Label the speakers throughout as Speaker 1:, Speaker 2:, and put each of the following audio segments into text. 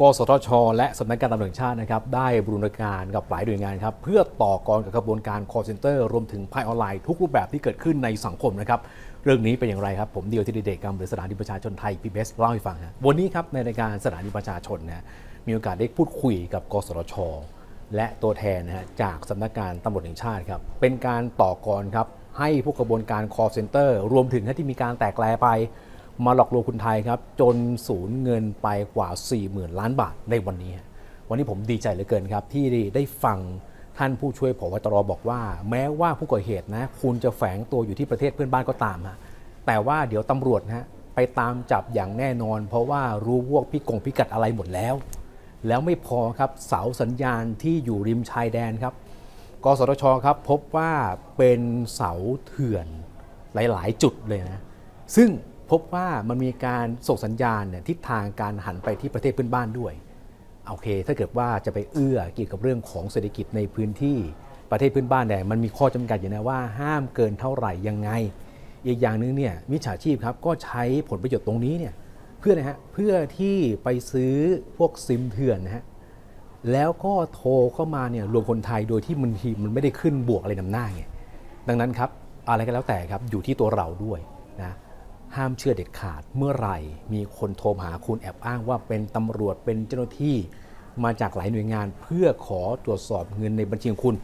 Speaker 1: กสทช และสำนักงานตำรวจแห่งชาตินะครับได้บรูรณาการกับหลายหน่วยงานครับเพื่อต่อกรกับกระบวนการ call center รวมถึงภัยออนไลน์ทุกรูปแบบที่เกิดขึ้นในสังคมนะครับเรื่องนี้เป็นอย่างไรครับ ผมเดียวที่เด็กกรรมหรือสถานีประชาชนไทย PBS เอสเล่าให้ฟังฮะวันนี้ครับในรายการสถานีประชาชนนะมีโอกาสได้พูดคุยกับ กสทช และตัวแทนนะฮะจากสำนักงานตำรวจแห่งชาติครับเป็นการต่อกรครับให้ผู้กระบวนการ call center รวมถึงที่มีการแตกแลไป มาหลอกลวงคนไทยครับ จนสูญเงินไปกว่า 40,000 ล้านบาทในวันนี้ วันนี้ผมดีใจเหลือเกินครับ ที่ได้ฟังท่านผู้ช่วยผบตรบอกว่า แม้ว่าผู้ก่อเหตุนะ คุณจะแฝงตัวอยู่ที่ประเทศเพื่อนบ้านก็ตามฮะแต่ว่าเดี๋ยวตำรวจนะฮะไปตามจับอย่างแน่นอน เพราะว่ารู้พวกพิกงพิกัดอะไรหมดแล้ว แล้วไม่พอครับเสาสัญญาณที่อยู่ริมชายแดนครับกสทชครับพบว่าเป็นเสาเถื่อนหลาย ๆ จุดเลยนะ ซึ่ง พบว่ามันมีการส่งสัญญาณเนี่ยทิศทางการหันไปที่ประเทศเพื่อนบ้านด้วยโอเค ถ้าเกิดว่าจะไปเอื้อเกี่ยวกับเรื่องของเศรษฐกิจในพื้นที่ประเทศเพื่อนบ้านเนี่มันมีข้อจำกัดอยู่นะว่าห้ามเกินเท่าไหร่ยังไง อีกอย่างหนึงเนี่ยมิจฉาชีพครับก็ใช้ผลประโยชน์ตรงนี้เนี่ยเพื่อนะฮะเพื่อที่ไปซื้อพวกซิมเถื่อนนะฮะแล้วก็โทรเข้ามาเนี่ยรวมคนไทยโดยที่มันทีมันไม่ได้ขึ้นบวกอะไรนำหน้าไงดังนั้นครับอะไรก็แล้วแต่ครับอยู่ที่ตัวเราด้วยนะ ห้ามเชื่อเด็ดขาดเมื่อไหร่ มีคนโทรหาคุณแอบอ้างว่าเป็นตำรวจเป็นเจ้าหน้าที่มาจากหลายหน่วยงานเพื่อขอตรวจสอบเงินในบัญชีของคุณ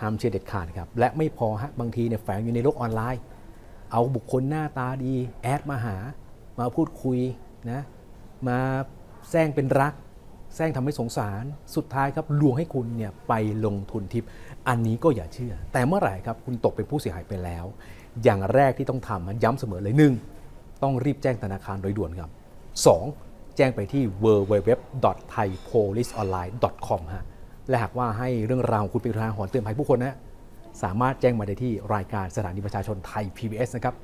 Speaker 1: ห้ามเชื่อเด็ดขาดครับและไม่พอฮะบางทีเนี่ยแฝงอยู่ในโลกออนไลน์ เอาบุคคลหน้าตาดี แอดมาหา มาพูดคุยนะมาแซงเป็นรักแซงทำให้สงสารสุดท้ายครับลวงให้คุณเนี่ยไปลงทุนทิป อันนี้ก็อย่าเชื่อ แต่เมื่อไหร่ครับคุณตกเป็นผู้เสียหายไปแล้ว อย่างแรกที่ต้องทำมันย้ำเสมอเลยหนึ่ง ต้องรีบแจ้งธนาคารโดยด่วนครับ 2. แจ้งไปที่ www.thaipoliceonline.com ฮะและหากว่าให้เรื่องราวของคุณเป็นอุทาหรณ์เตือนภัยผู้คนนะสามารถแจ้งมาได้ที่รายการสถานีประชาชนไทย PBS นะครับ